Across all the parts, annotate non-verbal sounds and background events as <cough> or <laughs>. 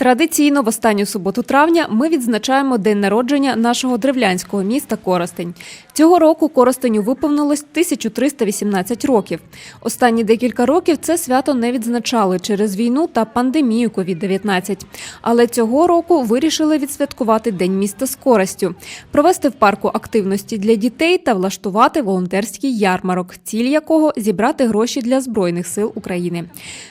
Традиційно в останню суботу травня ми відзначаємо день народження нашого древлянського міста Коростень. Цього року Коростеню виповнилось 1318 років. Останні декілька років це свято не відзначали через війну та пандемію COVID-19. Але цього року вирішили відсвяткувати День міста з користю, провести в парку активності для дітей та влаштувати волонтерський ярмарок, ціль якого зібрати гроші для Збройних сил України.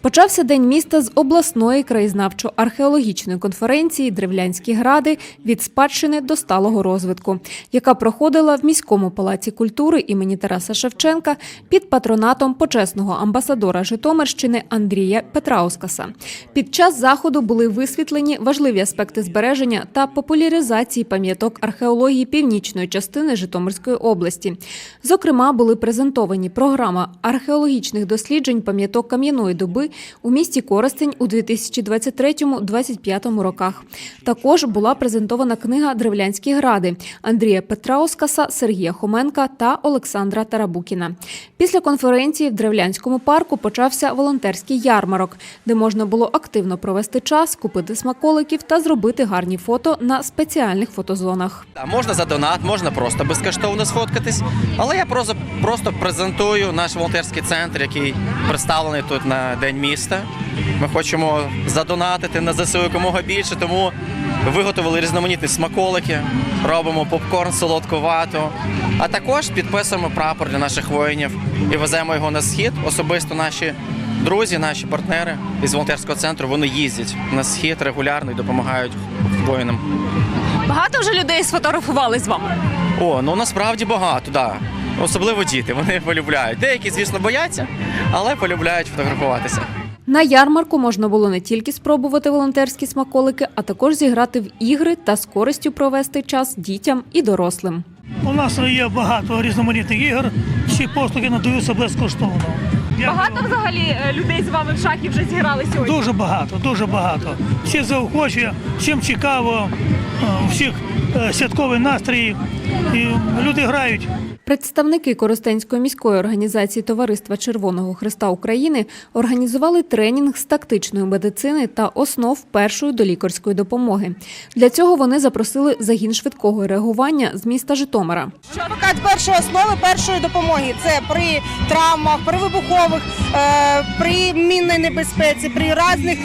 Почався День міста з обласної краєзнавчо-археологічної конференції Древлянські гради від спадщини до сталого розвитку, яка проходила в міському палаці культури імені Тараса Шевченка під патронатом почесного амбасадора Житомирщини Андрія Петраускаса. Під час заходу були висвітлені важливі аспекти збереження та популяризації пам'яток археології північної частини Житомирської області. Зокрема, були презентовані програма археологічних досліджень пам'яток кам'яної доби у місті Коростень у 2023-2025 роках. Також була презентована книга Древлянські гради Андрія Петраускаса, Сергія Хоменка та Олександра Тарабукіна. Після конференції в Древлянському парку почався волонтерський ярмарок, де можна було активно провести час, купити смаколиків та зробити гарні фото на спеціальних фотозонах. Можна за донат, можна просто безкоштовно сфоткатись. Але я просто, просто презентую наш волонтерський центр, який представлений тут на День міста. Ми хочемо задонатити на ЗСУ якомога більше, тому виготовили різноманітні смаколики, робимо попкорн солодку вату, а також підписуємо прапор для наших воїнів і веземо його на схід. Особисто наші друзі, наші партнери із волонтерського центру вони їздять на схід регулярно і допомагають воїнам. Багато вже людей сфотографували з вами. О, ну насправді багато, да. Особливо діти, вони полюбляють. Деякі, звісно, бояться, але полюбляють фотографуватися. На ярмарку можна було не тільки спробувати волонтерські смаколики, а також зіграти в ігри та з користю провести час дітям і дорослим. У нас є багато різноманітних ігор, всі послуги надаються безкоштовно. Багато взагалі е, людей з вами в шахі вже зіграли сьогодні. Дуже багато, дуже багато. Всі заохочує, всім цікаво, е, у всіх е, святковий настрій. І люди грають. Представники Коростенської міської організації Товариства Червоного Христа України організували тренінг з тактичної медицини та основ першої долікарської допомоги. Для цього вони запросили загін швидкого реагування з міста Житомира. Адвокат першої основи першої допомоги це при травмах, при вибухових, е, при мінній небезпеці, при різних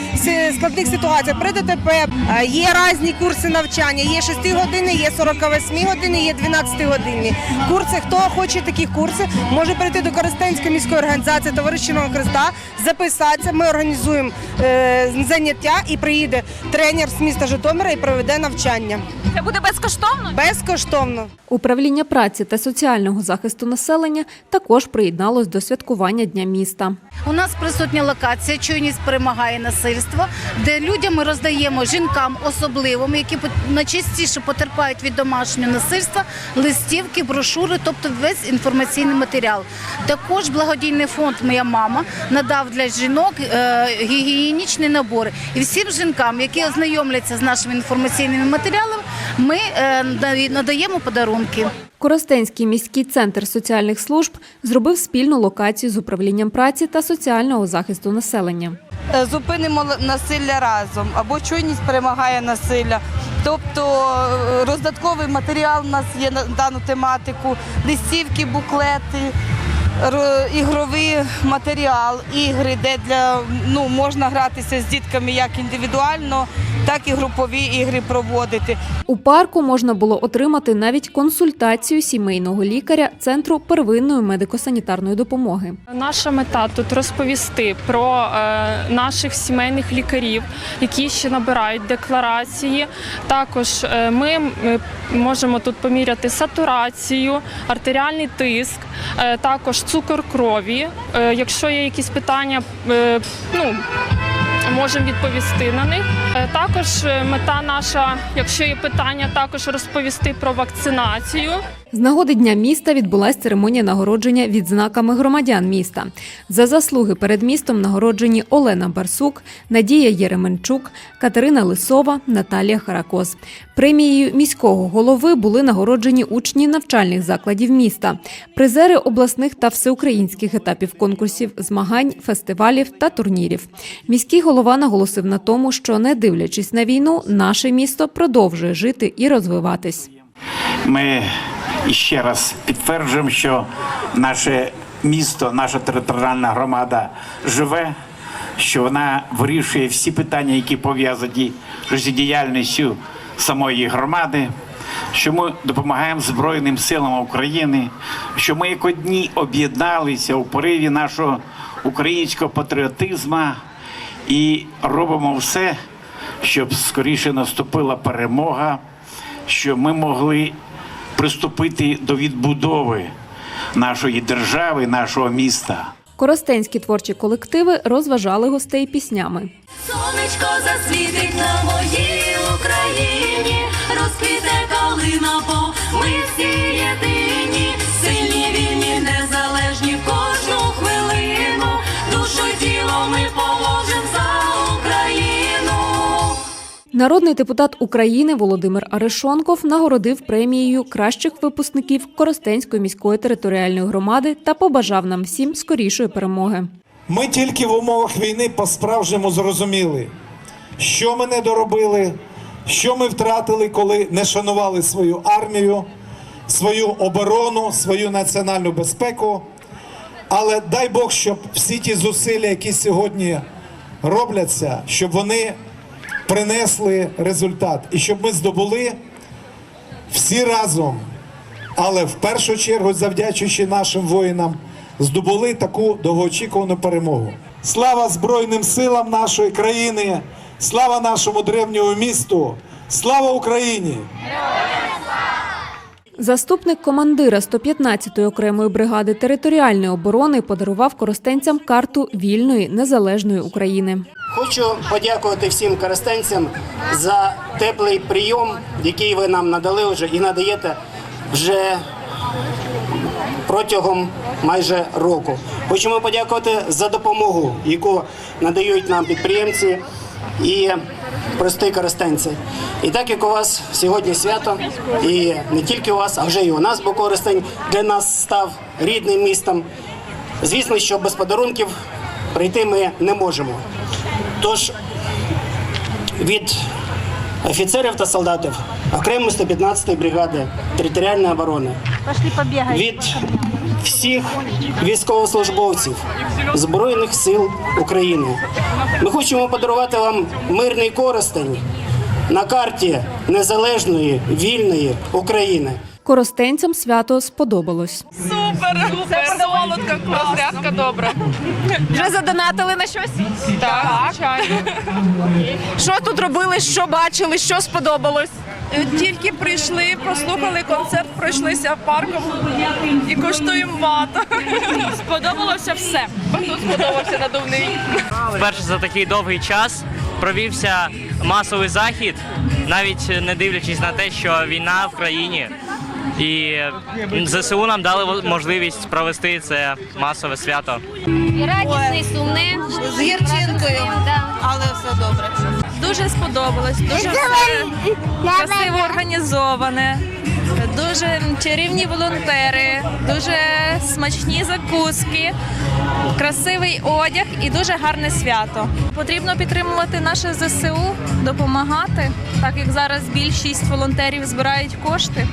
складних ситуаціях, при ДТП. Е, Є різні курси навчання. Є 6 години, є 48 години, є 12 години. Курси, хто хоче такі курси, може прийти до Коростенської міської організації Товарищиного Христа, записатися. Ми організуємо е, заняття і приїде тренер з міста Житомира і проведе навчання Це буде безкоштовно. безкоштовно. Управління праці та соціального захисту населення також приєдналось до святкування Дня міста. У нас присутня локація Чуйність перемагає насильство, де людям ми роздаємо жінкам особливим, які найчастіше потерпають від домашнього насильства, листівки, брошури, тобто весь інформаційний матеріал. Також благодійний фонд Моя мама надав для жінок е, гігієнічні набори. І всім жінкам, які ознайомляться з нашими інформаційними матеріалами, ми е, надаємо подарунки. Коростенський міський центр соціальних служб зробив спільну локацію з управлінням праці та соціального захисту населення. Е, зупинимо насилля разом або чуйність перемагає насилля. Тобто е, роздатковий матеріал у нас є на дану тематику, листівки, буклети, ігровий матеріал, ігри, де для ну можна гратися з дітками як індивідуально, так і групові ігри проводити. У парку можна було отримати навіть консультацію сімейного лікаря Центру первинної медико-санітарної допомоги. Наша мета тут розповісти про е, наших сімейних лікарів, які ще набирають декларації. Також е, ми можемо тут поміряти сатурацію, артеріальний тиск, е, також цукор крові. Е, якщо є якісь питання, е, ну можемо відповісти на них. Е, Також мета наша, якщо є питання, також розповісти про вакцинацію. З нагоди дня міста відбулася церемонія нагородження відзнаками громадян міста. За заслуги перед містом нагороджені Олена Барсук, Надія Єременчук, Катерина Лисова, Наталія Харакос. Премією міського голови були нагороджені учні навчальних закладів міста, призери обласних та всеукраїнських етапів конкурсів, змагань, фестивалів та турнірів. Міський голова наголосив на тому, що не дивлячись на війну, наше місто продовжує жити і розвиватись. Ми ще раз підтверджуємо, що наше місто, наша територіальна громада живе, що вона вирішує всі питання, які пов'язані з життєдіяльністю самої громади. Що ми допомагаємо Збройним силам України, що ми як одні об'єдналися у пориві нашого українського патріотизму і робимо все, щоб скоріше наступила перемога, щоб ми могли приступити до відбудови нашої держави, нашого міста. Коростенські творчі колективи розважали гостей піснями. Сонечко засвітить на моїй Україні, розквіте калина, бо ми всі єдині, сильні, вільні, незалежні в кожну хвилину. Душу тіло ми положим за Україну. Народний депутат України Володимир Арешонков нагородив премією кращих випускників Коростенської міської територіальної громади та побажав нам всім скорішої перемоги. Ми тільки в умовах війни по-справжньому зрозуміли, що ми не доробили, що ми втратили, коли не шанували свою армію, свою оборону, свою національну безпеку. Але дай Бог, щоб всі ті зусилля, які сьогодні робляться, щоб вони принесли результат і щоб ми здобули всі разом, але в першу чергу, завдячуючи нашим воїнам, здобули таку довгоочікувану перемогу. Слава Збройним силам нашої країни! Слава нашому древньому місту! Слава Україні! Заступник командира 115-ї окремої бригади територіальної оборони подарував коростенцям карту вільної незалежної України. Хочу подякувати всім користенцям за теплий прийом, який ви нам надали вже і надаєте вже протягом майже року. Хочемо подякувати за допомогу, яку надають нам підприємці і прості користенці. І так як у вас сьогодні свято, і не тільки у вас, а вже і у нас, бо Коростень для нас став рідним містом. Звісно, що без подарунків прийти ми не можемо. Тож від офіцерів та солдатів окремої 115-ї бригади територіальної оборони, від всіх військовослужбовців Збройних сил України. Ми хочемо подарувати вам мирний коростень на карті незалежної вільної України. Коростенцям свято сподобалось. Супер, супер, солодка, розрядка добра. Вже задонатили на щось? Так, звичайно. Що тут робили, що бачили, що сподобалось? Тільки прийшли, прослухали концерт, пройшлися парком і коштуємо багато. <laughs> Сподобалося все. тут сподобався надувний. Вперше за такий довгий час провівся масовий захід, навіть не дивлячись на те, що війна в країні. І ЗСУ нам дали можливість провести це масове свято. І радісне, і сумне. З гірчинкою, але все добре. Дуже сподобалось, дуже все красиво організоване, дуже чарівні волонтери, дуже смачні закуски, красивий одяг і дуже гарне свято. Потрібно підтримувати наше ЗСУ, допомагати, так як зараз більшість волонтерів збирають кошти.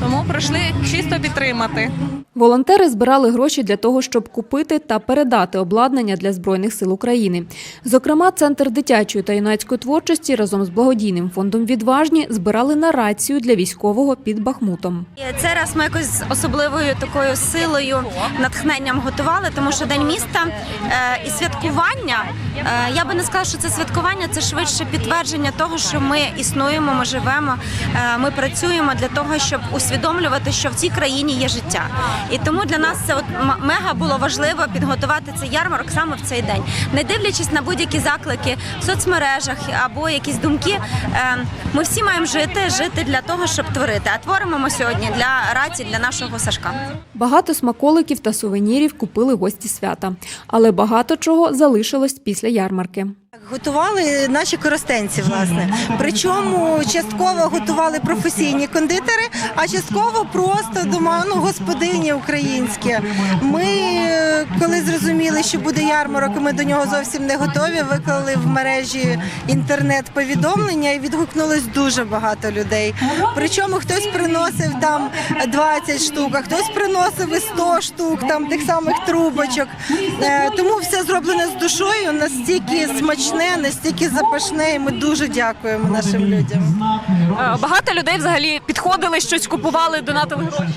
Тому прийшли чисто підтримати. Волонтери збирали гроші для того, щоб купити та передати обладнання для Збройних сил України. Зокрема, Центр дитячої та юнацької творчості разом з благодійним фондом Відважні збирали на рацію для військового під Бахмутом. Цей раз ми якось з особливою такою силою, натхненням готували, тому що День міста е, і святкування. Е, я би не сказала, що це святкування, це швидше підтвердження того, що ми існуємо, ми живемо, е, ми працюємо для того, щоб усвідомлювати, що в цій країні є життя. І тому для нас це от мега було важливо підготувати цей ярмарок саме в цей день, не дивлячись на будь-які заклики в соцмережах або якісь думки. е, Ми всі маємо жити, жити для того, щоб творити. А творимо ми сьогодні для раці, для нашого Сашка. Багато смаколиків та сувенірів купили гості свята, але багато чого залишилось після ярмарки. Готували наші коростенці, власне. Причому частково готували професійні кондитери, а частково просто дома, ну, господині українські. Ми, е, коли зрозуміли, що буде ярмарок, і ми до нього зовсім не готові, виклали в мережі інтернет-повідомлення і відгукнулось дуже багато людей. Причому хтось приносив там 20 штук, а хтось приносив і 100 штук, там тих самих трубочок. Е, Тому все зроблено з душою, настільки смачне, настільки запашне, і ми дуже дякуємо нашим людям. Багато людей взагалі підходили, щось купували, донатили гроші.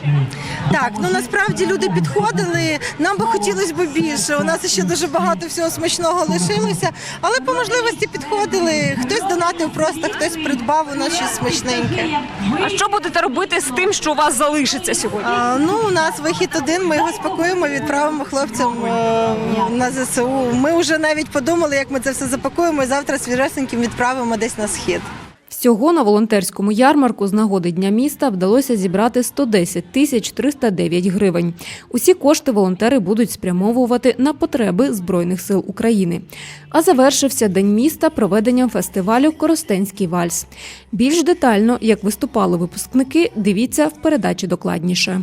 Так, ну насправді люди підходили. Нам би хотілося б більше. У нас ще дуже багато всього смачного лишилося, але по можливості підходили. Хтось донатив просто, хтось придбав у нас щось смачненьке. А що будете робити з тим, що у вас залишиться сьогодні? А, ну, у нас вихід один. Ми його спакуємо, відправимо хлопцям е, на ЗСУ. Ми вже навіть подумали, як ми це все запакуємо і завтра свіжесеньким відправимо десь на схід. Всього на волонтерському ярмарку з нагоди Дня міста вдалося зібрати 110 тисяч 309 гривень. Усі кошти волонтери будуть спрямовувати на потреби Збройних сил України. А завершився День міста проведенням фестивалю Коростенський вальс. Більш детально, як виступали випускники, дивіться в передачі докладніше.